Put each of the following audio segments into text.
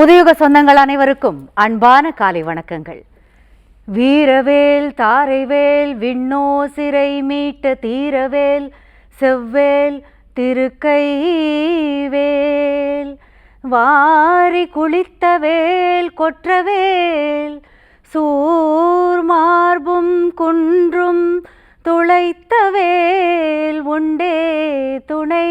புதியுக சொந்தங்கள் அனைவருக்கும் அன்பான காலை வணக்கங்கள். வீரவேல் தாரைவேல் விண்ணோ சிறை மீட்ட தீரவேல் செவ்வேல் திருக்கைவேல். வாரி குளித்த வேல் கொற்றவேல் சூர் மார்பும் குன்றும் துளைத்த வேல் உண்டே துணை.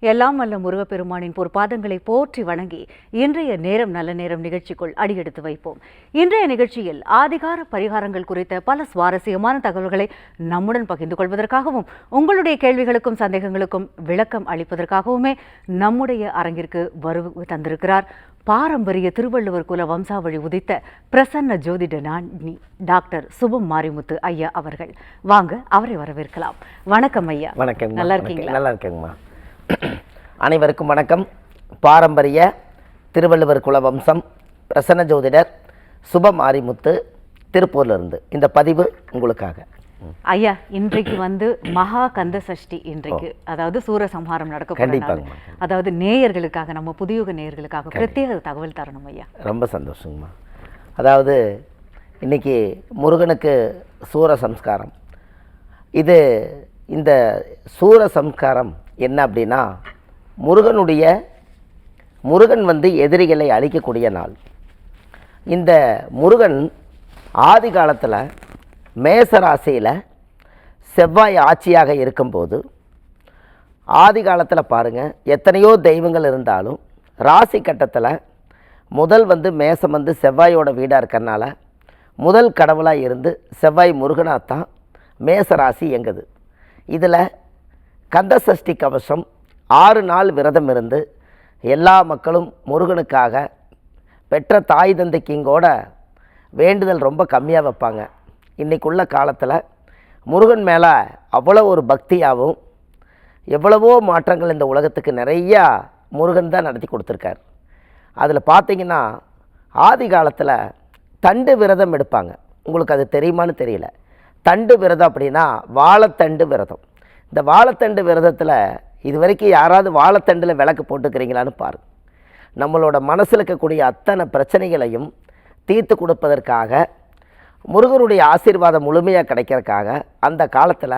எல்லாம் வல்ல முருகப்பெருமானின் பொற்பாதங்களை போற்றி வணங்கி இன்றைய நேரம் நல்ல நேரம் நிகழ்ச்சிக்குள் அடியெடுத்து வைப்போம். இன்றைய நிகழ்ச்சியில் ஆதிகார பரிகாரங்கள் குறித்த பல சுவாரஸ்யமான தகவல்களை நம்முடன் பகிர்ந்து கொள்வதற்காகவும் உங்களுடைய கேள்விகளுக்கும் சந்தேகங்களுக்கும் விளக்கம் அளிப்பதற்காகவுமே நம்முடைய அரங்கிற்கு வருவு தந்திருக்கிறார் பாரம்பரிய திருவள்ளுவர் குல வம்சாவழி உதித்த பிரசன்ன ஜோதிட நாணி டாக்டர் சுபம் மாரிமுத்து ஐயா அவர்கள். வாங்க அவரை வரவேற்கலாம். வணக்கம் ஐயா. வணக்கம் நல்லா இருக்கீங்களா? நல்லா இருக்கேங்கம்மா. அனைவருக்கும் வணக்கம். பாரம்பரிய திருவள்ளுவர் குல வம்சம் பிரசன்ன ஜோதிடர் சுப மாரிமுத்து திருப்பூர்ல இருந்து இந்த பதிவு உங்களுக்காக. ஐயா இன்றைக்கு வந்து மகா கந்த சஷ்டி இன்றைக்கு. அதாவது சூரசம்ஹாரம் நடக்க போற நாள். கண்டிப்பாங்கம்மா. அதாவது நேயர்களுக்காக நம்ம புதியுக நேயர்களுக்காக பிரத்யேக தகவல் தரணும் ஐயா. ரொம்ப சந்தோஷங்கம்மா. அதாவது இன்னைக்கு முருகனுக்கு சூர சம்ஸ்காரம். இது இந்த சூர சம்ஸ்காரம் என்ன அப்படின்னா முருகனுடைய முருகன் வந்து எதிரிகளை அழிக்கக்கூடிய நாள். இந்த முருகன் ஆதி காலத்தில் மேச ராசியில் செவ்வாய் ஆட்சியாக இருக்கும்போது ஆதி காலத்தில் பாருங்கள் எத்தனையோ தெய்வங்கள் இருந்தாலும் ராசி கட்டத்தில் முதல் வந்து மேசம் வந்து செவ்வாயோட வீடாக இருக்கறனால முதல் கடவுளாக இருந்து செவ்வாய் முருகனாக தான் மேச ராசி இயங்குது. இதில் கந்த சஷ்டி கவசம் ஆறு நாள் விரதம் இருந்து எல்லா மக்களும் முருகனுக்காக பெற்ற தாய் தந்தைக்குங்கோட வேண்டுதல் ரொம்ப கம்மியாக வைப்பாங்க. இன்றைக்குள்ள காலத்தில் முருகன் மேலே அவ்வளோ ஒரு பக்தியாகவும் எவ்வளவோ மாற்றங்கள் இந்த உலகத்துக்கு நிறையா முருகன் தான் நடத்தி கொடுத்துருக்கார். அதில் பார்த்தீங்கன்னா ஆதி காலத்தில் தண்டு விரதம் எடுப்பாங்க. உங்களுக்கு அது தெரியுமான்னு தெரியல. தண்டு விரதம் அப்படின்னா வாழைத்தண்டு விரதம். இந்த வாழைத்தண்டு விரதத்தில் இது வரைக்கும் யாராவது வாழைத்தண்டில் விளக்கு போட்டுக்கிறீங்களான்னு பாருங்க. நம்மளோட மனசில் இருக்கக்கூடிய அத்தனை பிரச்சனைகளையும் தீர்த்து கொடுப்பதற்காக முருகருடைய ஆசீர்வாதம் முழுமையாக கிடைக்கிறதுக்காக அந்த காலத்தில்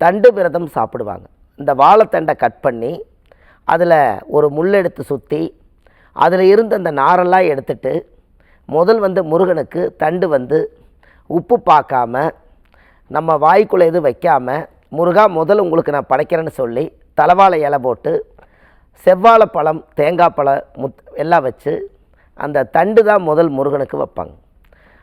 தண்டு விரதம் சாப்பிடுவாங்க. இந்த வாழைத்தண்டை கட் பண்ணி அதில் ஒரு முள் எடுத்து சுற்றி அதில் இருந்து அந்த நாரெல்லாம் எடுத்துட்டு முதல் வந்து முருகனுக்கு தண்டு வந்து உப்பு பார்க்காம நம்ம வாய்க்குள்ளே எதுவும் வைக்காமல் முருகா முதல் உங்களுக்கு நான் படைக்கிறேன்னு சொல்லி தலைவாழை இலை போட்டு செவ்வாழை பழம் தேங்காய் பழம் முத் எல்லாம் வச்சு அந்த தண்டு தான் முதல் முருகனுக்கு வைப்பாங்க.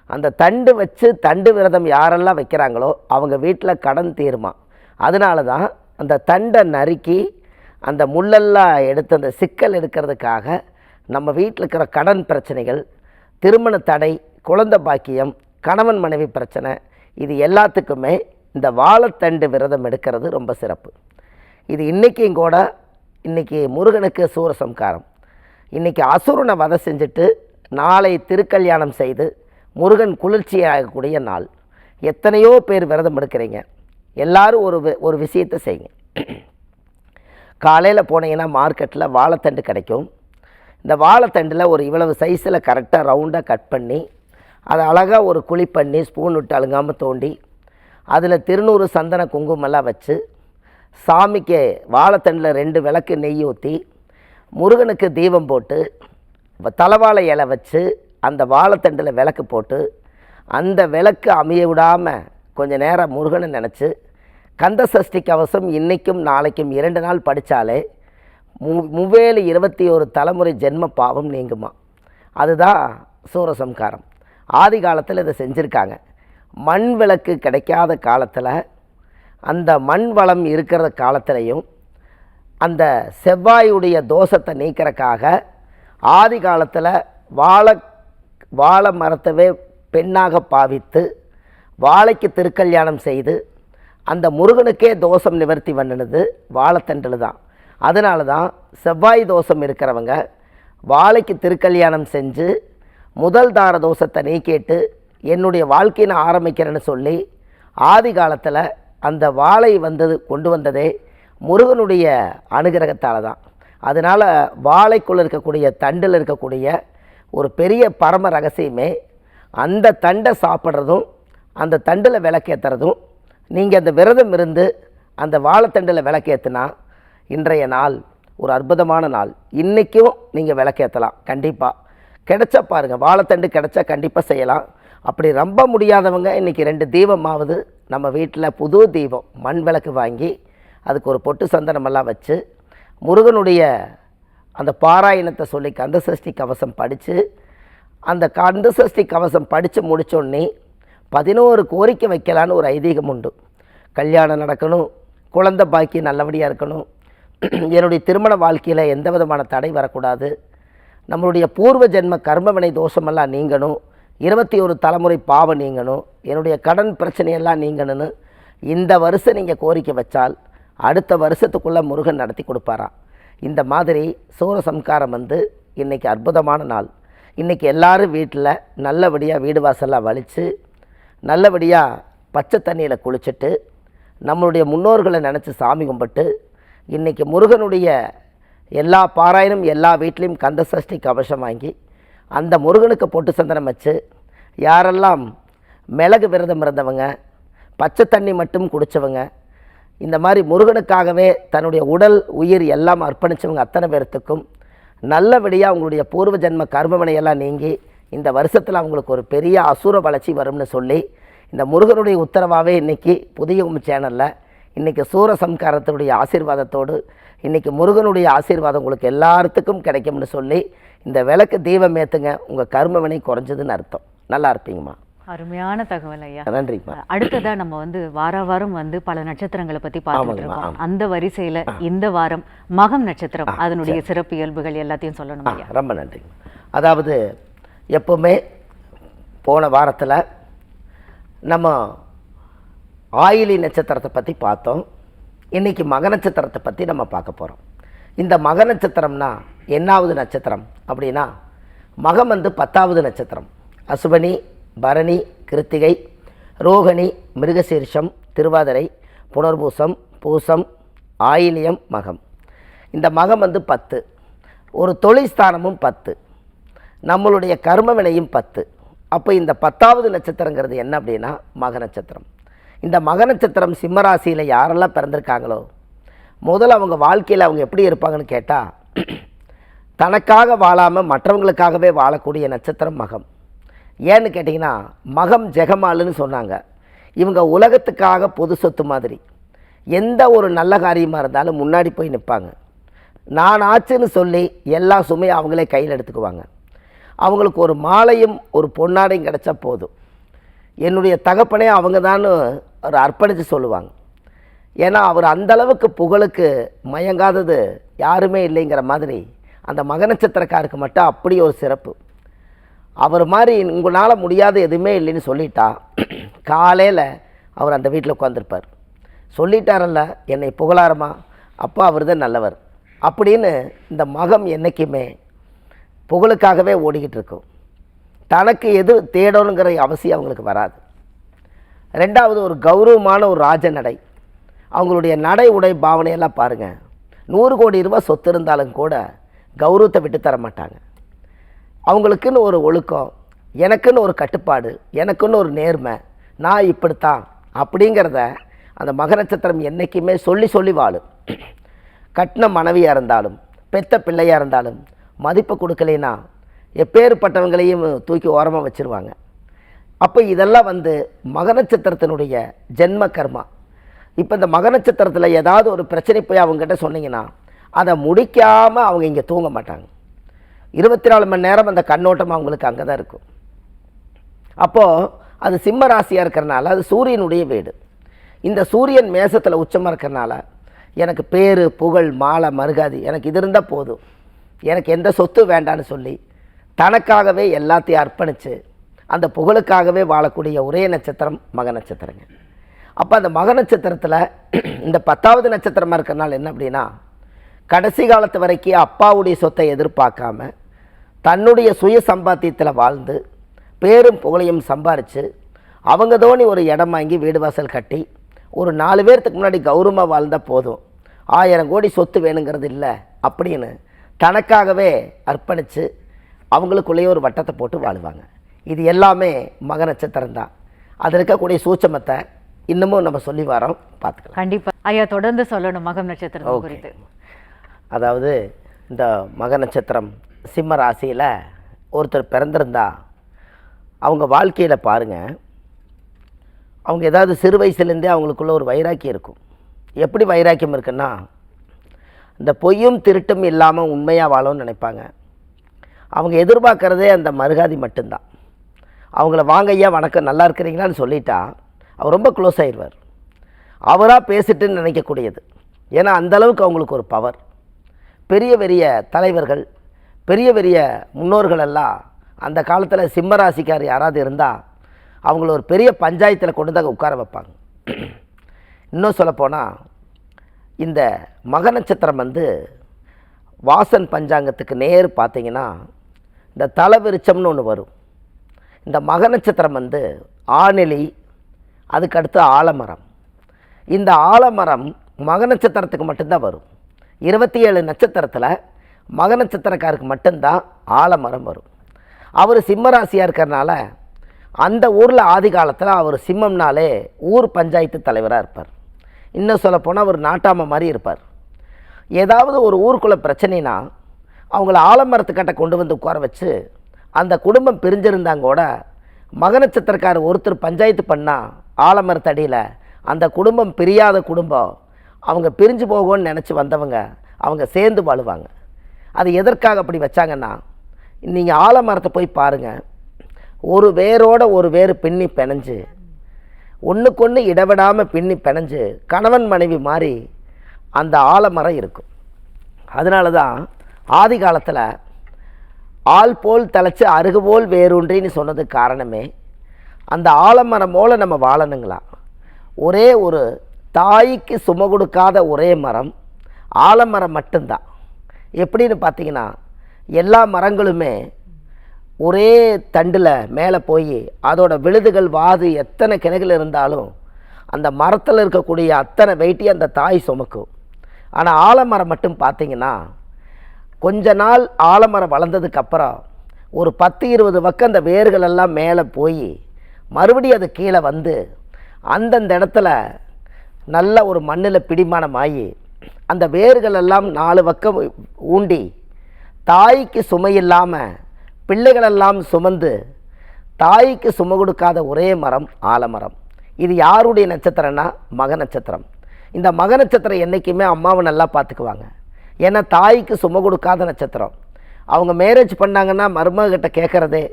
அந்த தண்டு வச்சு தண்டு விரதம் யாரெல்லாம் வைக்கிறாங்களோ அவங்க வீட்டில் கடன் தீருமா. அதனால தான் அந்த தண்டை நறுக்கி அந்த முள்ளெல்லாம் எடுத்து அந்த சிக்கல் எடுக்கிறதுக்காக நம்ம வீட்டில் இருக்கிற கடன் பிரச்சனைகள் திருமண தடை குழந்தை பாக்கியம் கணவன் மனைவி பிரச்சனை இது எல்லாத்துக்குமே இந்த வாழைத்தண்டு விரதம் எடுக்கிறது ரொம்ப சிறப்பு. இது இன்றைக்கும் கூட இன்றைக்கி முருகனுக்கு சூரசம்காரம் இன்றைக்கி அசுரனை வதை செஞ்சுட்டு நாளை திருக்கல்யாணம் செய்து முருகன் குளிர்ச்சியாகக்கூடிய நாள். எத்தனையோ பேர் விரதம் எடுக்கிறீங்க. எல்லாரும் ஒரு வி- ஒரு விஷயத்தை செய்யுங்க. காலையில் போனீங்கன்னா மார்க்கெட்டில் வாழைத்தண்டு கிடைக்கும். இந்த வாழைத்தண்டில் ஒரு இவ்வளவு சைஸில் கரெக்டாக ரவுண்டாக கட் பண்ணி அதை அழகாக ஒரு குழி பண்ணி ஸ்பூன் விட்டு அழுங்காமல் தோண்டி அதில் திருநூறு சந்தன குங்குமெல்லாம் வச்சு சாமிக்கு வாழைத்தண்டில் ரெண்டு விளக்கு நெய் ஊற்றி முருகனுக்கு தீபம் போட்டு தலைவாழை இலை வச்சு அந்த வாழைத்தண்டில் விளக்கு போட்டு அந்த விளக்கு அமைய விடாமல் கொஞ்ச நேரம் முருகனை நினச்சி கந்த சஷ்டி கவசம் இன்றைக்கும் நாளைக்கும் இரண்டு நாள் படித்தாலே மு முவேலு இருபத்தி ஒரு தலைமுறை ஜென்ம பாவம் நீங்குமா. அதுதான் சூரசம்காரம். ஆதி காலத்தில் இதை செஞ்சுருக்காங்க. மண் விளக்கு கிடைக்காத காலத்தில் அந்த மண் வளம் இருக்கிற காலத்திலையும் அந்த செவ்வாயுடைய தோஷத்தை நீக்கிறக்காக ஆதி காலத்தில் வாழை வாழை மரத்தவே பெண்ணாக பாவித்து வாழைக்கு திருக்கல்யாணம் செய்து அந்த முருகனுக்கே தோஷம் நிவர்த்தி பண்ணினது வாழைத்தண்டில் தான். அதனால தான் செவ்வாய் தோஷம் இருக்கிறவங்க வாழைக்கு திருக்கல்யாணம் செஞ்சு முதல் தார தோஷத்தை நீக்கிட்டு என்னுடைய வாழ்க்கையை நான் ஆரம்பிக்கிறேன்னு சொல்லி ஆதி காலத்தில் அந்த வாழை வந்தது கொண்டு வந்ததே முருகனுடைய அனுகிரகத்தால் தான். அதனால் வாழைக்குள்ளே இருக்கக்கூடிய தண்டில் இருக்கக்கூடிய ஒரு பெரிய பரம ரகசியமே அந்த தண்டை சாப்பிட்றதும் அந்த தண்டில் விளக்கேற்றுறதும் நீங்கள் அந்த விரதம் இருந்து அந்த வாழைத்தண்டில் விளக்கேற்றுனா இன்றைய நாள் ஒரு அற்புதமான நாள். இன்றைக்கும் நீங்கள் விளக்கேற்றலாம் கண்டிப்பாக கிடைச்சா பாருங்கள் வாழைத்தண்டு கிடைச்சா கண்டிப்பாக செய்யலாம். அப்படி ரொம்ப முடியாதவங்க இன்றைக்கி ரெண்டு தீபமாவது நம்ம வீட்டில் புது தீபம் மண் விளக்கு வாங்கி அதுக்கு ஒரு பொட்டு சந்தனமெல்லாம் வச்சு முருகனுடைய அந்த பாராயணத்தை சொல்லி கந்தசஷ்டி கவசம் படித்து அந்த கந்தசஷ்டி கவசம் படித்து முடித்தோடனே பதினோரு கோரிக்கை வைக்கலான்னு ஒரு ஐதீகம் உண்டு. கல்யாணம் நடக்கணும் குழந்தை பாக்கி நல்லபடியாக இருக்கணும். என்னுடைய திருமண வாழ்க்கையில் எந்த விதமான தடை வரக்கூடாது. நம்மளுடைய பூர்வ ஜென்ம கர்மவினை தோஷமெல்லாம் நீங்கணும். இருபத்தி ஒரு தலைமுறை பாவம் நீங்கணும் என்னுடைய கடன் பிரச்சனையெல்லாம் நீங்கணும்னு இந்த வருஷம் நீங்கள் கோரிக்கை வச்சால் அடுத்த வருஷத்துக்குள்ளே முருகன் நடத்தி கொடுப்பாராம். இந்த மாதிரி சூரசம்காரம் வந்து இன்றைக்கி அற்புதமான நாள். இன்றைக்கி எல்லாரும் வீட்டில் நல்லபடியாக வீடு வாசல்லாம் வலித்து நல்லபடியாக பச்சை தண்ணியில் குளிச்சுட்டு நம்மளுடைய முன்னோர்களை நினச்சி சாமி கும்பிட்டு இன்றைக்கி முருகனுடைய எல்லா பாராயணம் எல்லா வீட்லேயும் கந்த சஷ்டி கவசம் வாங்கி அந்த முருகனுக்கு பொட்டு சந்தனம் வச்சு யாரெல்லாம் மிளகு விரதம் இருந்தவங்க பச்சை தண்ணி மட்டும் குடித்தவங்க இந்த மாதிரி முருகனுக்காகவே தன்னுடைய உடல் உயிர் எல்லாம் அர்ப்பணித்தவங்க அத்தனை பேர்த்துக்கும் நல்லபடியாக அவங்களுடைய பூர்வ ஜென்ம கர்மவனையெல்லாம் நீங்கி இந்த வருஷத்தில் அவங்களுக்கு ஒரு பெரிய அசுர வளர்ச்சி வரும்னு சொல்லி இந்த முருகனுடைய உத்தரவாகவே இன்றைக்கி புதிய சேனலில் இன்றைக்கி சூரசம்காரத்தினுடைய ஆசீர்வாதத்தோடு இன்றைக்கி முருகனுடைய ஆசீர்வாதம் உங்களுக்கு எல்லாத்துக்கும் கிடைக்கும்னு சொல்லி இந்த விளக்கு தீபம் ஏற்றுங்க உங்கள் கர்மவினை குறைஞ்சதுன்னு அர்த்தம். நல்லா இருப்பீங்கம்மா. அருமையான தகவல் ஐயா. நன்றிங்கம்மா அடுத்ததா நம்ம வந்து வார வாரம் வந்து பல நட்சத்திரங்களை பத்தி பார்த்துட்டு இருக்கோம். அந்த வரிசையில இந்த வாரம் மகம் நட்சத்திரம் அதனுடைய சிறப்பு இயல்புகள் எல்லாத்தையும் சொல்லணும் ஐயா? ரொம்ப நன்றிங்க அதாவது எப்போவுமே போன வாரத்தில் நம்ம ஆயிலி நட்சத்திரத்தை பற்றி பார்த்தோம். இன்றைக்கி மக நட்சத்திரத்தை பற்றி நம்ம பார்க்க போகிறோம் இந்த மக நட்சத்திரம்னா என்னாவது நட்சத்திரம் அப்படின்னா மகம் வந்து பத்தாவது நட்சத்திரம். அசுபனி பரணி கிருத்திகை ரோகிணி மிருகசீர்ஷம் திருவாதிரை புனர்பூசம் பூசம் ஆயிலியம் மகம். இந்த மகம் வந்து பத்து. ஒரு தொழில்ஸ்தானமும் பத்து. நம்மளுடைய கர்ம வினையும் பத்து. அப்போ இந்த பத்தாவது நட்சத்திரங்கிறது என்ன அப்படின்னா மக நட்சத்திரம். இந்த மக நட்சத்திரம் சிம்மராசியில் யாரெல்லாம் பிறந்திருக்காங்களோ முதல்ல அவங்க வாழ்க்கையில் அவங்க எப்படி இருப்பாங்கன்னு கேட்டால் தனக்காக வாழாமல் மற்றவங்களுக்காகவே வாழக்கூடிய நட்சத்திரம் மகம். ஏன்னு கேட்டிங்கன்னா மகம் ஜெகமாலுன்னு சொன்னாங்க. இவங்க உலகத்துக்காக பொது சொத்து மாதிரி. எந்த ஒரு நல்ல காரியமாக இருந்தாலும் முன்னாடி போய் நிற்பாங்க. நான் ஆச்சுன்னு சொல்லி எல்லா சுமையும் அவங்களே கையில் எடுத்துக்குவாங்க. அவங்களுக்கு ஒரு மாலையும் ஒரு பொன்னாடையும் கிடச்சா போதும். என்னுடைய தகப்பனே அவங்க தான் அவர் அர்ப்பணித்து சொல்லுவாங்க. ஏன்னா அவர் அந்த அளவுக்கு புகழுக்கு மயங்காதது யாருமே இல்லைங்கிற மாதிரி அந்த மக நட்சத்திரக்காருக்கு மட்டும் அப்படி ஒரு சிறப்பு. அவர் மாதிரி உங்களால் முடியாத எதுவுமே இல்லைன்னு சொல்லிட்டா காலையில் அவர் அந்த வீட்டில் உட்காந்துருப்பார் சொல்லிட்டாரல்ல என்னை புகழாரமா அப்போ அவர் தான் நல்லவர். அப்படின்னு இந்த மகம் என்றைக்குமே புகழுக்காகவே ஓடிக்கிட்டு இருக்கும். தனக்கு எது தேடணுங்கிற அவசியம் அவங்களுக்கு வராது. ரெண்டாவது ஒரு கௌரவமான ஒரு ராஜ நடை அவங்களுடைய நடை உடை பாவனையெல்லாம் பாருங்கள் நூறு கோடி ரூபா சொத்து இருந்தாலும் கூட கௌரவத்தை விட்டு தர மாட்டாங்க. அவங்களுக்குன்னு ஒரு ஒழுக்கம் எனக்குன்னு ஒரு கட்டுப்பாடு எனக்குன்னு ஒரு நேர்மை நான் இப்படித்தான் அப்படிங்கிறத அந்த மக நட்சத்திரம் என்றைக்குமே சொல்லி சொல்லி வாழும். கட்டின மனைவியாக இருந்தாலும் பெத்த பிள்ளையாக இருந்தாலும் மதிப்பு கொடுக்கலைன்னா எப்பேற்பட்டவங்களையும் தூக்கி ஓரமாக வச்சுருவாங்க. அப்போ இதெல்லாம் வந்து மக நட்சத்திரத்தினுடைய ஜென்ம கர்மா. இப்போ இந்த மக நட்சத்திரத்தில் ஏதாவது ஒரு பிரச்சனை போய் அவங்ககிட்ட சொன்னீங்கன்னா அதை முடிக்காமல் அவங்க இங்கே தூங்க மாட்டாங்க. இருபத்தி நாலு மணி நேரம் அந்த கண்ணோட்டம் அவங்களுக்கு அங்கே தான் இருக்கும். அப்போது அது சிம்ம ராசியாக இருக்கிறனால அது சூரியனுடைய வீடு. இந்த சூரியன் மேசத்தில் உச்சமாக இருக்கிறனால எனக்கு பேர் புகழ் மாலை மருகாதி எனக்கு இது இருந்தால் போதும். எனக்கு எந்த சொத்து வேண்டான்னு சொல்லி தனக்காகவே எல்லாத்தையும் அர்ப்பணித்து அந்த புகழுக்காகவே வாழக்கூடிய ஒரே நட்சத்திரம் மக நட்சத்திரங்க. அப்போ அந்த மக நட்சத்திரத்தில் இந்த பத்தாவது நட்சத்திரமாக இருக்கிறனால என்ன அப்படின்னா கடைசி காலத்து வரைக்கும் அப்பாவுடைய சொத்தை எதிர்பார்க்காம தன்னுடைய சுய சம்பாத்தியத்தில் வாழ்ந்து பேரும் புகழையும் சம்பாரித்து அவங்க தோணி ஒரு இடம் வாங்கி வீடு வாசல் கட்டி ஒரு நாலு பேர்த்துக்கு முன்னாடி கௌரவமாக வாழ்ந்தால் போதும். ஆயிரம் கோடி சொத்து வேணுங்கிறது இல்லை அப்படின்னு தனக்காகவே அர்ப்பணித்து அவங்களுக்குள்ளேயே ஒரு வட்டத்தை போட்டு வாழுவாங்க. இது எல்லாமே மக நட்சத்திரம் தான் அது இருக்கக்கூடிய சூட்சமத்தை இன்னமும் நம்ம சொல்லி வரோம். பார்த்துக்கலாம். கண்டிப்பா. ஐயா தொடர்ந்து சொல்லணும் மகம் நட்சத்திரம். குறித்து. அதாவது இந்த மக நட்சத்திரம் சிம்ம ராசியில் ஒருத்தர் பிறந்திருந்தா அவங்க வாழ்க்கையில் பாருங்கள் அவங்க ஏதாவது சிறு வயசுலேருந்தே அவங்களுக்குள்ள ஒரு வைராக்கியம் இருக்கும். எப்படி வைராக்கியம் இருக்குன்னா இந்த பொய்யும் திருட்டும் இல்லாமல் உண்மையாக வாழணும்னு நினைப்பாங்க. அவங்க எதிர்பார்க்கறதே அந்த மருகாதி மட்டும்தான். அவங்கள வாங்க ஐயா வணக்கம் நல்லா இருக்கிறீங்களான்னு சொல்லிட்டா அவர் ரொம்ப க்ளோஸ் ஆயிடுவார் அவராக பேசிட்டுன்னு நினைக்கக்கூடியது. ஏன்னா அந்த அளவுக்கு அவங்களுக்கு ஒரு பவர் பெரிய பெரிய தலைவர்கள் பெரிய பெரிய முன்னோர்கள் எல்லாம் அந்த காலத்தில் சிம்மராசிக்கார் யாராவது இருந்தால் அவங்கள ஒரு பெரிய பஞ்சாயத்தில் கொண்டு தான் உட்கார வைப்பாங்க. இன்னும் சொல்லப்போனால் இந்த மக நட்சத்திரம் வந்து வாசன் பஞ்சாங்கத்துக்கு நேர் பார்த்தீங்கன்னா இந்த தலவிருச்சம்னு ஒன்று வரும். இந்த மக நட்சத்திரம் வந்து ஆணிலி அதுக்கடுத்து ஆலமரம். இந்த ஆலமரம் மக நட்சத்திரத்துக்கு மட்டும்தான் வரும். இருபத்தி ஏழு நட்சத்திரத்தில் மக நட்சத்திரக்காருக்கு மட்டும்தான் ஆலமரம் வரும். அவர் சிம்மராசியாக இருக்கிறனால அந்த ஊரில் ஆதி காலத்தில் அவர் சிம்மம்னாலே ஊர் பஞ்சாயத்து தலைவராக இருப்பார். இன்னும் சொல்லப்போனால் அவர் நாட்டாம மாதிரி இருப்பார். ஏதாவது ஒரு ஊருக்குள்ளே பிரச்சனைனா அவங்கள ஆலமரத்துக்கிட்ட கொண்டு வந்து உட்கார வச்சு அந்த குடும்பம் பிரிஞ்சிருந்தாங்க கூட மக நட்சத்திரக்காரர் ஒருத்தர் பஞ்சாயத்து பண்ணால் ஆலமரத்தடியில் அந்த குடும்பம் பிரியாத குடும்பம் அவங்க பிரிஞ்சு போகும்னு நினச்சி வந்தவங்க அவங்க சேர்ந்து வாழுவாங்க. அது எதற்காக அப்படி வச்சாங்கன்னா நீங்கள் ஆலமரத்தை போய் பாருங்கள் ஒரு வேரோட ஒரு வேர் பின்னி பிணைஞ்சு ஒன்றுக்கொன்று இடவிடாமல் பின்னி பிணைஞ்சு கணவன் மனைவி மாதிரி அந்த ஆலமரம் இருக்கும். அதனால தான் ஆதி காலத்தில் ஆள் போல் தலைச்சு அருகு போல் வேரூன்றின்னு சொன்னதுக்கு காரணமே அந்த ஆலமரம் போல் நம்ம வாழணுங்களா? ஒரே ஒரு தாய்க்கு சும கொடுக்காத ஒரே மரம் ஆலமரம் மட்டும்தான். எப்படின்னு பார்த்தீங்கன்னா எல்லா மரங்களுமே ஒரே தண்டில் மேலே போய் அதோட விழுதுகள் வாது எத்தனை கிளைகள் இருந்தாலும் அந்த மரத்தில் இருக்கக்கூடிய அத்தனை வெயிட்டி அந்த தாய் சுமக்கும். ஆனால் ஆலமரம் மட்டும் பார்த்தீங்கன்னா கொஞ்ச நாள் ஆலமரம் வளர்ந்ததுக்கு அப்புறம் ஒரு பத்து இருபது பக்கம் அந்த வேர்கள் எல்லாம் மேலே போய் மறுபடியும் அது கீழே வந்து அந்தந்த இடத்துல நல்ல ஒரு மண்ணில் பிடிமானமாகி அந்த வேர்கள் எல்லாம் நாலு பக்கம் ஊண்டி தாய்க்கு சுமை இல்லாமல் பிள்ளைகளெல்லாம் சுமந்து தாய்க்கு சும கொடுக்காத ஒரே மரம் ஆலமரம். இது யாருடைய நட்சத்திரம்னா மக நட்சத்திரம் இந்த மக நட்சத்திரம் என்றைக்குமே அம்மாவை நல்லா பார்த்துக்குவாங்க. ஏன்னா தாய்க்கு சும கொடுக்காத நட்சத்திரம். அவங்க மேரேஜ் பண்ணாங்கன்னா மருமகிட்ட கேட்குறதே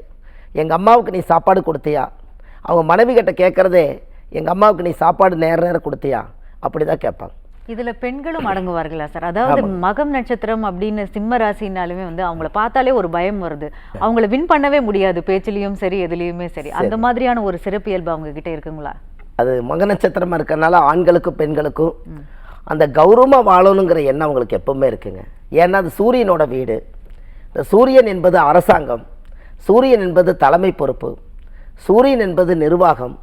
எங்கள் அம்மாவுக்கு நீ சாப்பாடு கொடுத்தியா? அவங்க மனைவி கிட்ட கேட்குறதே எங்கள் அம்மாவுக்கு நீ சாப்பாடு நேர நேரம் கொடுத்தியா? அப்படி தான் கேட்பாங்க. இதுல பெண்களும் அடங்குவார்களா சார்? அதாவது மகம் நட்சத்திரம் அப்படின்னு சிம்ம ராசினாலுமே வந்து அவங்கள பார்த்தாலே ஒரு பயம் வருது. அவங்கள வின் பண்ணவே முடியாது பேச்சிலையும் சரி எதுலயுமே சரி. அந்த மாதிரியான ஒரு சிறப்பியல்பு அவங்க கிட்ட இருக்குங்களா? அது மக நட்சத்திரமாக இருக்கறனால ஆண்களுக்கும் பெண்களுக்கும் அந்த கௌரவமாக வாழணுங்கிற எண்ணம் அவங்களுக்கு எப்பவுமே இருக்குங்க. ஏன்னா அது சூரியனோட வீடு. இந்த சூரியன் என்பது அரசாங்கம். சூரியன் என்பது தலைமை பொறுப்பு. சூரியன் என்பது நிர்வாகம்.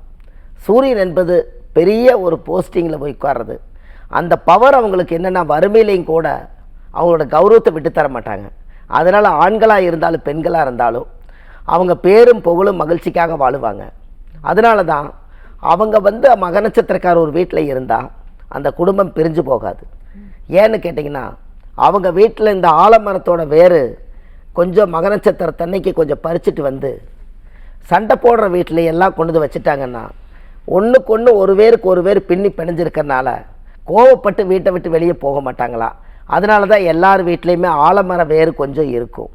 சூரியன் என்பது பெரிய ஒரு போஸ்டிங்கில் போய் உட்கார்றது. அந்த பவர் அவங்களுக்கு என்னென்னா வறுமையிலையும் கூட அவங்களோட கௌரவத்தை விட்டு தர மாட்டாங்க. அதனால் ஆண்களாக இருந்தாலும் பெண்களாக இருந்தாலும் அவங்க பேரும் புகழும் மகிழ்ச்சிக்காக வாழுவாங்க. அதனால தான் அவங்க வந்து மக நட்சத்திரக்கார ஒரு வீட்டில் இருந்தால் அந்த குடும்பம் பிரிஞ்சு போகாது. ஏன்னு கேட்டிங்கன்னா அவங்க வீட்டில் இந்த ஆலமரத்தோட வேறு கொஞ்சம் மகநட்சத்திர தன்னைக்கு கொஞ்சம் பறிச்சுட்டு வந்து சண்டை போடுற வீட்டில் எல்லாம் கொண்டு வந்து வச்சுட்டாங்கன்னா ஒன்றுக்கு ஒன்று ஒரு பேருக்கு ஒரு பேர் பின்னி பிணைஞ்சிருக்கறனால கோவப்பட்டு வீட்டை விட்டு வெளியே போக மாட்டாங்களா? அதனால தான் எல்லார் வீட்லேயுமே ஆலமர வேறு கொஞ்சம் இருக்கும்.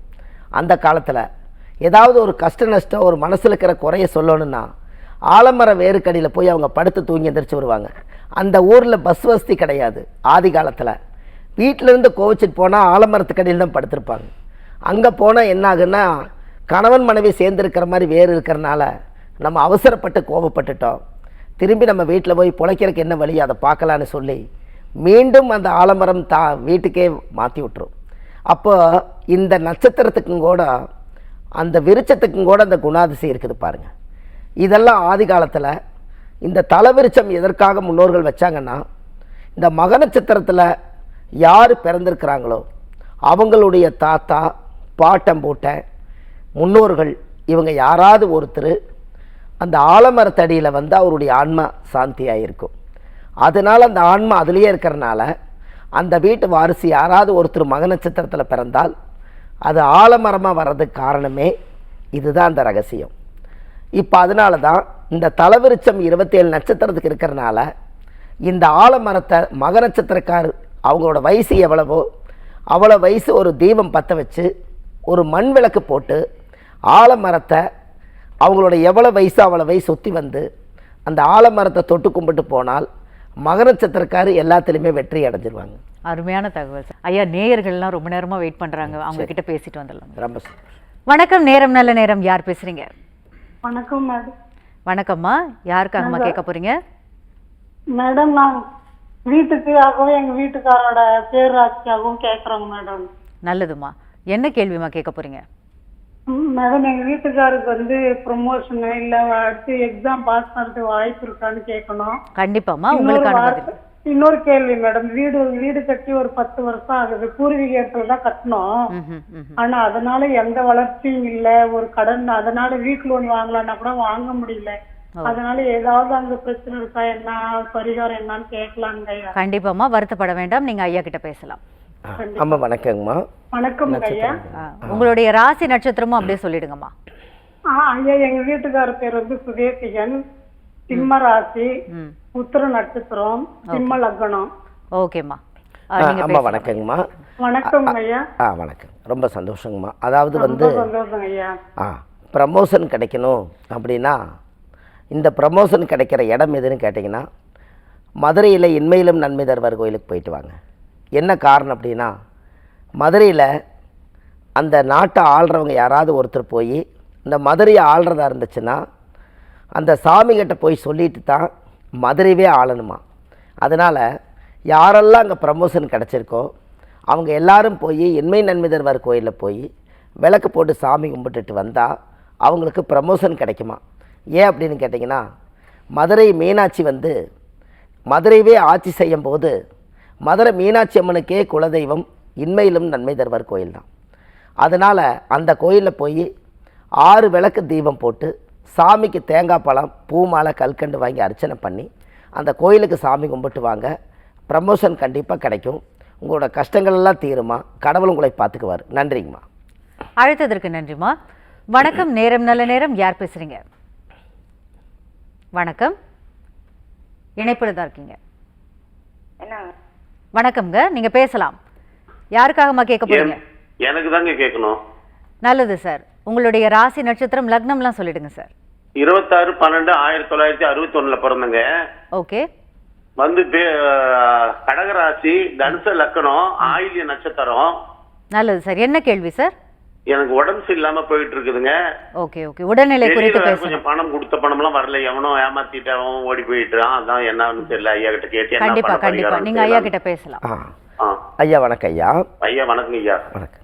அந்த காலத்தில் ஏதாவது ஒரு கஷ்ட நஷ்டம் ஒரு மனசில் இருக்கிற குறைய சொல்லணுன்னா ஆலமர வேருக்கடியில் போய் அவங்க படுத்து தூங்கி எந்திரிச்சு வருவாங்க. அந்த ஊரில் பஸ் வசதி கிடையாது. ஆதி காலத்தில். வீட்டிலேருந்து கோவிச்சிட்டு போனால் ஆலமரத்துக்கடியில் தான் படுத்திருப்பாங்க. அங்கே போனால் என்ன ஆகுன்னா கணவன் மனைவி சேர்ந்துருக்கிற மாதிரி வேறு இருக்கிறனால நம்ம அவசரப்பட்டு கோபப்பட்டுட்டோம். திரும்பி நம்ம வீட்டில் போய் பிழைக்கிறதுக்கு என்ன வழி? அதை பார்க்கலான்னு சொல்லி மீண்டும் அந்த ஆலமரம் தா வீட்டுக்கே மாற்றி விட்டுரும். அப்போ இந்த நட்சத்திரத்துக்கும் கூட அந்த விருச்சத்துக்கும் கூட அந்த குணாதிசை இருக்குது பாருங்கள் இதெல்லாம் ஆதி காலத்தில் இந்த தலவிருச்சம் எதற்காக முன்னோர்கள் வச்சாங்கன்னா இந்த மக நட்சத்திரத்தில் யார் பிறந்திருக்கிறாங்களோ அவங்களுடைய தாத்தா பாட்டம் போட்ட முன்னோர்கள் இவங்க யாராவது ஒருத்தர் அந்த ஆலமரத்தடியில் வந்து அவருடைய ஆன்மா சாந்தியாக இருக்கும் அதனால் அந்த ஆன்மா அதுலேயே இருக்கிறனால அந்த வீட்டு வாரிசு யாராவது ஒருத்தர் மக நட்சத்திரத்தில் பிறந்தால் அது ஆலமரமாக வர்றதுக்கு காரணமே இதுதான் அந்த ரகசியம். இப்போ அதனால தான் இந்த தலவிருச்சம் இருபத்தேழு நட்சத்திரத்துக்கு இருக்கிறனால இந்த ஆலமரத்தை மக நட்சத்திரக்கார் அவங்களோட வயசு எவ்வளவோ அவ்வளோ வயசு ஒரு தீபம் பற்ற வச்சு ஒரு மண் விளக்கு போட்டு ஆலமரத்தை அவங்களோட எவ்வளோ வயசு அவ்வளோ வயசு சுற்றி வந்து அந்த ஆலமரத்தை தொட்டு கும்பிட்டு போனால் மக நட்சத்திரக்கார் எல்லாத்துலேயுமே வெற்றி அடைஞ்சிருவாங்க. அருமையான தகவல் ஐயா நேயர்கள்லாம் ரொம்ப நேரமா வெயிட் பண்றாங்க. அவங்க கிட்ட பேசிட்டு வந்துடலாம் ரொம்ப. வணக்கம் நேரம் நல்ல நேரம். யார் பேசுறீங்க? வணக்கம் மேடம். வணக்கம்மா. யாருக்காகம்மா கேட்க போறீங்க மேடம் நான் வீட்டுக்காகவும் எங்க வீட்டுக்காரோட பேராட்சியாகவும் கேக்குறோங்க மேடம். நல்லதுமா என்ன கேள்விமா கேட்க போறீங்க மேடம் எங்க வீட்டுக்காருக்கு வந்து ப்ரொமோஷன் இல்ல அடுத்து எக்ஸாம் பாஸ் பண்றதுக்கு வாய்ப்பு இருக்கான்னு கேட்கணும் உங்களுக்கான வார்த்தை- பதில் இன்னொரு கேள்வி மேடம் வீடு வீடு கட்டி ஒரு பத்து வருஷம் ஆகுது. பூர்வீகத்துல தான் கட்டணும். ஆனா அதனால எந்த வளர்ச்சியும் இல்ல. ஒரு கடன் அதனால வீட்டு லோன் வாங்கலாம்னா கூட வாங்க முடியல. அதனால ஏதாவது அங்க பிரச்சனை இருக்கா? என்ன பரிகாரம் என்னன்னு கேட்கலாங்க ஐயா. கண்டிப்பாம்மா வருத்தப்பட வேண்டாம். நீங்க ஐயா கிட்ட பேசலாம். அம்மா வணக்கங்கம்மா. வணக்கம் ஐயா. உங்களுடைய ராசி நட்சத்திரமும் அப்படியே சொல்லிடுங்கம்மா. ஆ ஐயா எங்க வீட்டுக்கார பேர் வந்து சுதேசிகன். சிம்ம ராசி உத்திர நட்சத்திரம் சிம்ம லக்னம். ஓகேம்மா. அம்மா வணக்கங்கம்மா. வணக்கம் ஐயா. ஆ வணக்கம். ரொம்ப சந்தோஷங்கம்மா. அதாவது வந்து ஆ ப்ரமோஷன் கிடைக்கணும் அப்படின்னா இந்த ப்ரமோஷன் கிடைக்கிற இடம் எதுன்னு கேட்டிங்கன்னா மதுரையில் இன்மையிலும் நன்மை தருவார் கோயிலுக்கு போயிட்டு வாங்க. என்ன காரணம் அப்படின்னா மதுரையில் அந்த நாட்டை ஆள்றவங்க யாராவது ஒருத்தர் போய் இந்த மதுரையை ஆள்றதா இருந்துச்சுன்னா அந்த சாமிகிட்ட போய் சொல்லிட்டு தான் மதுரையவே ஆளணுமா? அதனால் யாரெல்லாம் அங்கே ப்ரமோஷன் கிடச்சிருக்கோ அவங்க எல்லாரும் போய் என்மை நன்மை தருவார் கோயிலில் போய் விளக்கு போட்டு சாமி கும்பிட்டுட்டு வந்தால் அவங்களுக்கு ப்ரமோஷன் கிடைக்குமா? ஏன் அப்படின்னு கேட்டிங்கன்னா மதுரை மீனாட்சி வந்து மதுரையவே ஆட்சி செய்யும் போது மதுரை மீனாட்சி அம்மனுக்கே குலதெய்வம் இன்மையிலும் நன்மை தருவார் கோயில் தான் அதனால் அந்த கோயிலில் போய் ஆறு விளக்கு தீபம் போட்டு சாமிக்கு தேங்காய் பழம் பூ மாலை கல்கண்டு வாங்கி அர்ச்சனை பண்ணி அந்த கோயிலுக்கு சாமி கும்பிட்டு வாங்க ப்ரமோஷன் கண்டிப்பாக கிடைக்கும். உங்களோட கஷ்டங்கள் எல்லாம் தீருமா? கடவுள் உங்களை பார்த்துக்குவார். நன்றிங்கம்மா. அழைத்ததற்கு நன்றிம்மா. வணக்கம் நேரம் நல்ல நேரம். யார் பேசுறீங்க? வணக்கம். இணைப்பில் தான் இருக்கீங்க. வணக்கம்ங்க. நீங்க பேசலாம். யாருக்காகம்மா கேட்க போறீங்க? எனக்கு தாங்க கேட்கணும். நல்லது சார். உங்களுடைய ராசி நட்சத்திரம் லக்னம்லாம் சொல்லிடுங்க சார். இருபத்தாறு பன்னெண்டு ஆயிரத்தி தொள்ளாயிரத்தி அறுபத்தி ஒண்ணுல பிறந்தங்க ஓகே. வந்து கடகராசி தனுச லக்கணம் ஆயில்ய நட்சத்திரம். நல்லது சார். என்ன கேள்வி சார்? எனக்கு உடம்பு சரியில்லாம போயிட்டு இருக்குதுங்க ஓகே ஓகே. உடல்நிலை குறித்து கொஞ்சம் பணம் கொடுத்த பணம் எல்லாம் வரல. எவனோ ஏமாத்திட்டான் ஓடி போயிட்டான் அதான் என்னன்னு தெரியல. ஐயா கிட்ட கேட்டு கண்டிப்பா கண்டிப்பா. நீங்க ஐயா? கிட்ட பேசலாம். ஐயா வணக்கம் ஐயா. ஐயா வணக்கம் ஐயா. வணக்கம்.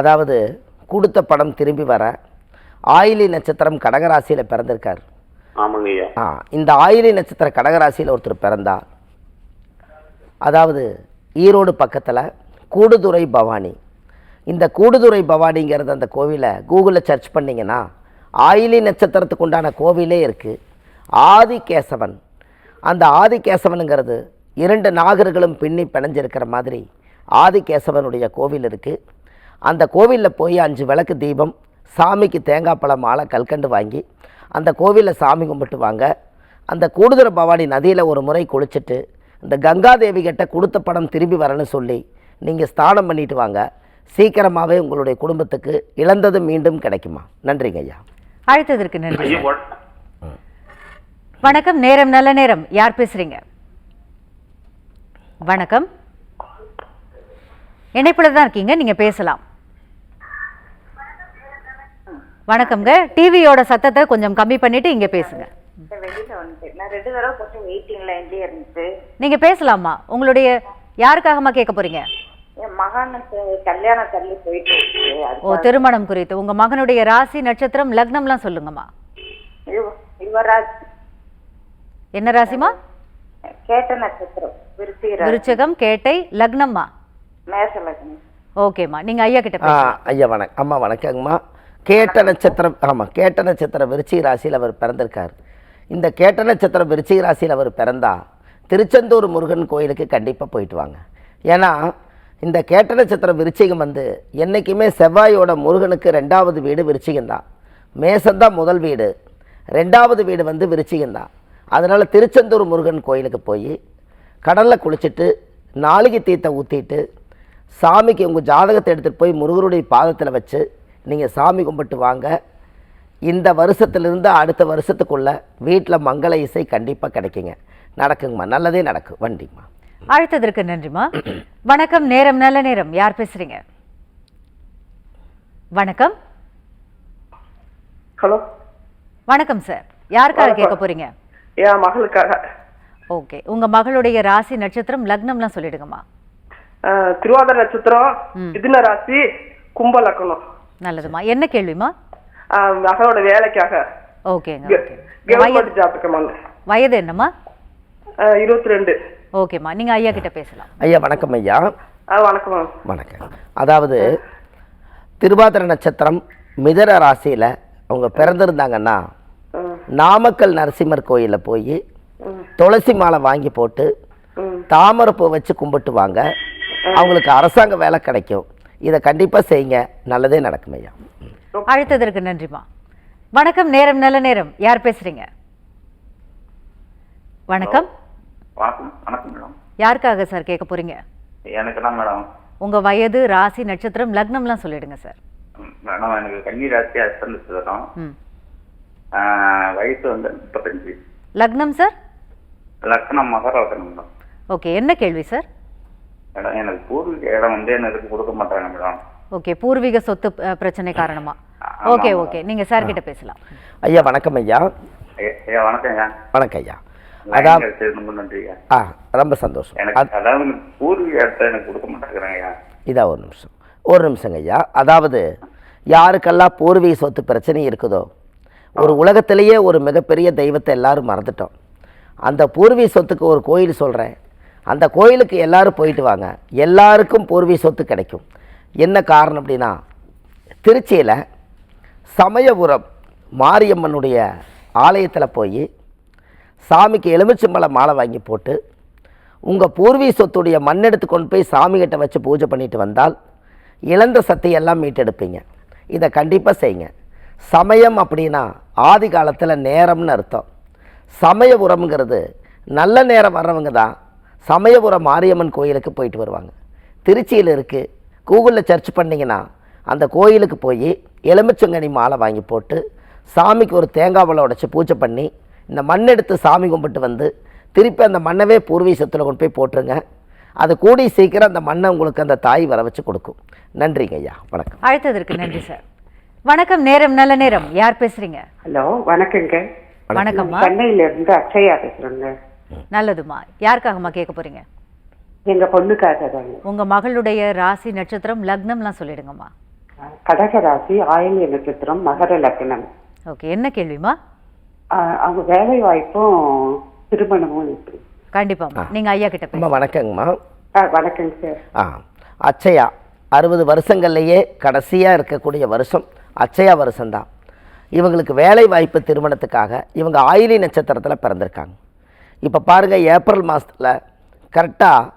அதாவது கொடுத்த படம் திரும்பி வர ஆயிலி நட்சத்திரம் கடகராசியில் பிறந்திருக்கார். ஆ இந்த ஆயிலி நட்சத்திர கடகராசியில் ஒருத்தர் பிறந்தார் அதாவது ஈரோடு பக்கத்தில் கூடுதுறை பவானி. இந்த கூடுதுறை பவானிங்கிறது அந்த கோவிலை கூகுளில் சர்ச் பண்ணிங்கன்னா ஆயிலி நட்சத்திரத்துக்கு உண்டான கோவிலே இருக்குது ஆதிகேசவன். அந்த ஆதிகேசவனுங்கிறது இரண்டு நாகர்களும் பின்னி பிணைஞ்சிருக்கிற மாதிரி ஆதிகேசவனுடைய கோவில் இருக்குது அந்த கோவிலில் போய் அஞ்சு விளக்கு தீபம் சாமிக்கு தேங்காய் பழம் மாலை கல்கண்டு வாங்கி அந்த கோவிலில் சாமி கும்பிட்டு வாங்க. அந்த கூடுதல பவானி நதியில் ஒரு முறை குளிச்சுட்டு இந்த கங்காதேவி கிட்ட கொடுத்த படம் திரும்பி வரணும்னு சொல்லி நீங்கள் ஸ்நானம் பண்ணிட்டு வாங்க. சீக்கிரமாகவே உங்களுடைய குடும்பத்துக்கு இழந்தது மீண்டும் கிடைக்குமா? நன்றிங்க ஐயா. அழைத்ததற்கு நன்றி. வணக்கம் நேரம் நல்ல நேரம். யார் பேசுறீங்க? வணக்கம். இணைப்புல தான் இருக்கீங்க நீங்க பேசலாம். வணக்கம்ங்க. டிவியோட சத்தத்தை கொஞ்சம் கம்மி பண்ணிட்டு இங்க பேசுங்க. நீங்க பேசலாமா? உங்களுடைய யாருக்காகமா கேட்க போறீங்க? ஓ திருமணம் குறித்து. உங்க மகனுடைய ராசி நட்சத்திரம் லக்னம்லாம் சொல்லுங்கம்மா. என்ன ராசிமா கேட்ட நட்சத்திரம் விருச்சிக ராசி. விருச்சகம் கேட்டை லக்னம்மா? மேச லக்னம். ஓகேம்மா. நீங்க ஐயா கிட்ட ஐயா வணக்கம். அம்மா வணக்கங்கம்மா. கேட்ட நட்சத்திரம் ஆமாம் கேட்ட நட்சத்திரம் விருச்சிக ராசியில் அவர் பிறந்திருக்கார். இந்த கேட்ட நட்சத்திரம் விருச்சிக ராசியில் அவர் பிறந்தா திருச்செந்தூர் முருகன் கோயிலுக்கு கண்டிப்பாக போயிட்டு வாங்க. ஏன்னா இந்த கேட்ட நட்சத்திரம் விருச்சிகம் வந்து என்றைக்குமே செவ்வாயோட முருகனுக்கு ரெண்டாவது வீடு விருச்சிகம் தான். மேசந்தான் முதல் வீடு. ரெண்டாவது வீடு வந்து விருச்சிகம் தான். அதனால் திருச்செந்தூர் முருகன் கோயிலுக்கு போய் கடலில் குளிச்சுட்டு நாளிகை தீர்த்தம் ஊற்றிட்டு சாமிக்கு உங்கள் ஜாதகத்தை எடுத்துகிட்டு போய் முருகருடைய பாதத்தில் வச்சு நீங்கள் சாமி கும்பிட்டு வாங்க. இந்த வருஷத்துலேருந்து அடுத்த வருஷத்துக்குள்ள வீட்டில் மங்கள இசை கண்டிப்பாக கிடைக்குங்க. நடக்குங்கம்மா. நல்லதே நடக்கும் வண்டிங்கம்மா அழைத்ததற்கு நன்றிம்மா. வணக்கம் நேரம் நல்ல நேரம். யார் பேசுறீங்க? வணக்கம். ஹலோ. வணக்கம் சார். யாருக்காக கேட்க போறீங்க? என் மகளுக்காக. ஓகே. உங்க மகளுடைய ராசி நட்சத்திரம் லக்னம்லாம் சொல்லிடுங்கம்மா. திருவாதிரை நட்சத்திரம் மிதுன ராசி கும்ப லக்கணம் நல்லதுமா? என்ன கேள்விமா மகளோட வேலைக்காக. ஓகேங்க கவர்மெண்ட் வயது என்னம்மா? இருபத்தி ரெண்டு ஓகேம்மா நீங்க ஐயா கிட்ட பேசலாம். ஐயா வணக்கம் ஐயா. வணக்கம் வணக்கம். அதாவது திருவாதிரை நட்சத்திரம் மிதன ராசியில் அவங்க பிறந்திருந்தாங்கன்னா நாமக்கல் நரசிம்மர் கோயிலில் போய் துளசி மாலை வாங்கி போட்டு தாமரைப்பூ வச்சு கும்பிட்டு வாங்க அவங்களுக்கு அரசாங்க வேலை கிடைக்கும். இதை கண்டிப்பாக செய்யுங்க. நல்லதே நடக்கும் ஐயா. அழைத்ததற்கு நன்றிம்மா வணக்கம் நேரம் நல்ல நேரம். யார் பேசுறீங்க? வணக்கம். வணக்கம் வணக்கம் மேடம். யாருக்காக சார் கேட்க போறீங்க? எனக்கு தான் மேடம். உங்க வயது ராசி நட்சத்திரம் லக்னம்லாம் சொல்லிடுங்க சார். ம், மேடம் எனக்கு கன்னி ராசி அஸ்தம் நட்சத்திரம். ம். வயசு வந்து முப்பத்தஞ்சு. லக்னம் சார்? லக்னம் மகர லக்னம் மேடம். ஓகே என்ன கேள்வி சார்? மேடம் எனக்கு பூர்வீக இடம் வந்து எனக்கு கொடுக்க மாட்டாங்க மேடம். ஓகே பூர்வீக சொத்து பிரச்சனை காரணமா? ஓகே. ஓகே. நீங்க சார் கிட்ட பேசலாம். ஐயா வணக்கம் ஐயா. ஐயா, வணக்கம் ஐயா. வணக்கம் ஐயா. ஆ ரொம்ப சந்தோஷம். அதாவது பூர்வீக இடத்த எனக்கு கொடுக்க மாட்டேங்கிறாங்க ஐயா. இதா ஒரு நிமிஷம். ஒரு நிமிஷங்க ஐயா. அதாவது யாருக்கெல்லாம் பூர்வீக சொத்து பிரச்சனை இருக்குதோ ஒரு உலகத்திலேயே ஒரு மிகப்பெரிய தெய்வத்தை எல்லாரும் மறந்துட்டோம். அந்த பூர்வீக சொத்துக்கு ஒரு கோயில் சொல்கிறேன் அந்த கோயிலுக்கு எல்லோரும் போயிட்டு வாங்க. எல்லாருக்கும் பூர்வீக சொத்து கிடைக்கும். என்ன காரணம் அப்படின்னா திருச்சியில் சமயபுரம் மாரியம்மனுடைய ஆலயத்தில் போய் சாமிக்கு எலுமிச்சம்பழம் மாலை வாங்கி போட்டு உங்கள் பூர்வீக சொத்துடைய மண் எடுத்து கொண்டு போய் சாமிகிட்ட வச்சு பூஜை பண்ணிட்டு வந்தால் இழந்த சத்தையெல்லாம் மீட்டெடுப்பீங்க. இதை கண்டிப்பாக செய்யுங்க. சமயம் அப்படின்னா ஆதி காலத்தில் நேரம்னு அர்த்தம். சமயபுரம்ங்கிறது நல்ல நேரம் வர்றவங்க தான் சமயபுரம் மாரியம்மன் கோயிலுக்கு போயிட்டு வருவாங்க. திருச்சியில் இருக்குது கூகுளில் சர்ச் பண்ணிங்கன்னா அந்த கோயிலுக்கு போய் எலுமிச்சங்கனி மாலை வாங்கி போட்டு சாமிக்கு ஒரு தேங்காய் பழம் உடைச்சி பூஜை பண்ணி இந்த மண் எடுத்து சாமி கும்பிட்டு வந்து திருப்பி அந்த மண்ணவே பூர்வீக சொத்துல கொண்டு போய் போட்டுருங்க. அது கூடி சீக்கிரம் அந்த மண்ணை உங்களுக்கு அந்த தாய் வர வச்சு கொடுக்கும். நன்றிங்க ஐயா. வணக்கம். அழைத்ததற்கு நன்றி சார் வணக்கம் நேரம் நல்ல நேரம். யார் பேசுறீங்க? ஹலோ வணக்கங்க வணக்கம்மா. சென்னையில இருந்து அக்ஷயா பேசுறேங்க. நல்லதுமா? யாருக்காகம்மா கேட்க போறீங்க? எங்க பொண்ணுக்காக தாங்க உங்க மகளுடைய ராசி நட்சத்திரம் லக்னம்லாம் சொல்லிடுங்கம்மா. கடக ராசி ஆயில்ய நட்சத்திரம் மகர லக்னம். ஓகே என்ன கேள்விமா அவங்க வேலை வாய்ப்பும் திருமணமும் இருக்கு. கண்டிப்பாம்மா. நீங்க ஐயா கிட்ட அம்மா பேச வணக்கங்கம்மா. ஆஹ், வணக்கங்க சார். ஆ அச்சயா அறுபது வருஷங்கள்லேயே கடைசியாக இருக்கக்கூடிய வருஷம் அச்சயா வருஷம்தான். இவங்களுக்கு வேலை வாய்ப்பு திருமணத்துக்காக இவங்க ஆயிலி நட்சத்திரத்தில் பிறந்திருக்காங்க. இப்போ பாருங்கள் ஏப்ரல் மாதத்தில் கரெக்டாக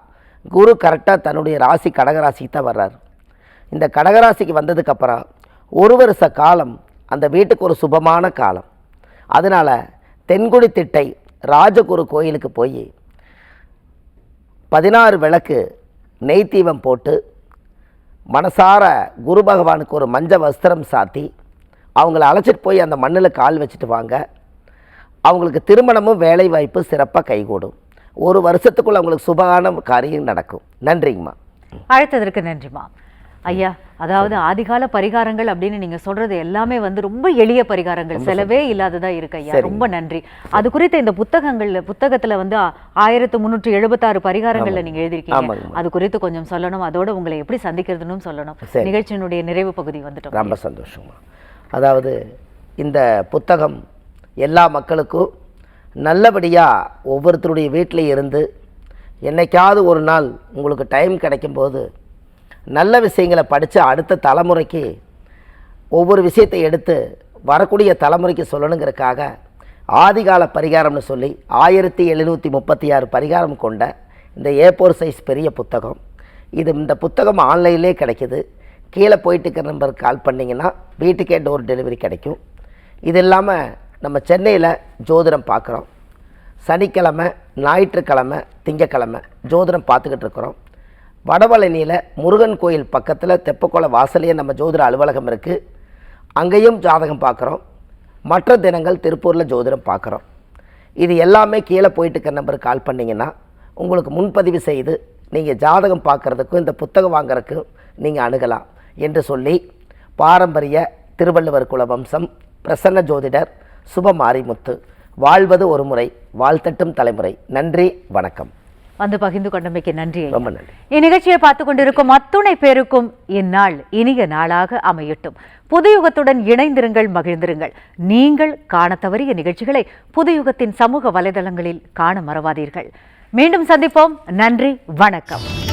குரு கரெக்டாக தன்னுடைய ராசி கடகராசிக்கு தான் வர்றார். இந்த கடகராசிக்கு வந்ததுக்கப்புறம் ஒரு வருஷ காலம் அந்த வீட்டுக்கு ஒரு சுபமான காலம். அதனால் தென்குடி திட்டை ராஜகுரு கோயிலுக்கு போய் பதினாறு விளக்கு நெய் தீபம் போட்டு மனசார குரு பகவானுக்கு ஒரு மஞ்ச வஸ்திரம் சாத்தி அவங்கள அழைச்சிட்டு போய் அந்த மண்ணில் கால் வச்சுட்டு வாங்க. அவங்களுக்கு திருமணமும் வேலை வாய்ப்பு சிறப்பாக கைகூடும். ஒரு வருஷத்துக்குள்ள அவங்களுக்கு சுபகான காரியம் நடக்கும். நன்றிங்கம்மா. அழைத்ததற்கு நன்றிமா ஐயா அதாவது ஆதிகால பரிகாரங்கள் அப்படின்னு நீங்க சொல்றது எல்லாமே வந்து ரொம்ப எளிய பரிகாரங்கள். செலவே இல்லாததா இருக்கு ஐயா. ரொம்ப நன்றி. அது குறித்த இந்த புத்தகங்கள்ல புத்தகத்துல வந்து ஆயிரத்து முன்னூற்றி எழுபத்தாறு பரிகாரங்கள்ல நீங்க எழுதிருக்கீங்க. அது குறித்து கொஞ்சம் சொல்லணும். அதோட உங்களை எப்படி சந்திக்கிறதுன்னு சொல்லணும். நிகழ்ச்சியினுடைய நிறைவு பகுதி வந்துட்டோம். ரொம்ப சந்தோஷமா அதாவது இந்த புத்தகம் எல்லா மக்களுக்கும் நல்லபடியாக ஒவ்வொருத்தருடைய வீட்டில் இருந்து என்னைக்காவது ஒரு நாள் உங்களுக்கு டைம் கிடைக்கும்போது நல்ல விஷயங்களை படித்து அடுத்த தலைமுறைக்கு ஒவ்வொரு விஷயத்தை எடுத்து வரக்கூடிய தலைமுறைக்கு சொல்லணுங்கிறதுக்காக ஆதிகால பரிகாரம்னு சொல்லி ஆயிரத்தி எழுநூற்றி முப்பத்தி ஆறு பரிகாரம் கொண்ட இந்த ஏ ஃபோர் சைஸ் பெரிய புத்தகம். இது இந்த புத்தகம் ஆன்லைன்லேயே கிடைக்கிது. கீழே போயிட்டு இருக்கிற நம்பருக்கு கால் பண்ணிங்கன்னா வீட்டுக்கே டோர் டெலிவரி கிடைக்கும். இது இல்லாமல் நம்ம சென்னையில் ஜோதிடம் பார்க்குறோம் சனிக்கிழமை ஞாயிற்றுக்கிழமை திங்கக்கிழமை ஜோதிடம் பார்த்துக்கிட்டு இருக்கிறோம். வடபழனியில் முருகன் கோயில் பக்கத்தில் தெப்பக்குளம் வாசலையே நம்ம ஜோதிட அலுவலகம் இருக்குது அங்கேயும் ஜாதகம் பார்க்குறோம் மற்ற தினங்கள் திருப்பூரில் ஜோதிடம் பார்க்குறோம் இது எல்லாமே கீழே போயிட்டு இருக்க நம்பருக்கு கால் பண்ணிங்கன்னா உங்களுக்கு முன்பதிவு செய்து நீங்கள் ஜாதகம் பார்க்குறதுக்கும் இந்த புத்தகம் வாங்குறதுக்கும் நீங்கள் அணுகலாம் என்று சொல்லி பாரம்பரிய திருவள்ளுவர் குல வம்சம் பிரசன்ன ஜோதிடர் சுப மாரிமுத்து வாழ்வது ஒரு முறை வாழ்த்தட்டும் தலைமுறை. நன்றி வணக்கம். வந்து பகிர்ந்து கொண்டமைக்கு நன்றி. ரொம்ப நன்றி. இந்நிகழ்ச்சியை பார்த்து கொண்டிருக்கும் அத்துணை பேருக்கும் இந்நாள் இனிய நாளாக அமையட்டும். புதுயுகத்துடன் இணைந்திருங்கள் மகிழ்ந்திருங்கள். நீங்கள் காணத் தவறிய நிகழ்ச்சிகளை புதுயுகத்தின் சமூக வலைதளங்களில் காண மறவாதீர்கள். மீண்டும் சந்திப்போம். நன்றி வணக்கம்.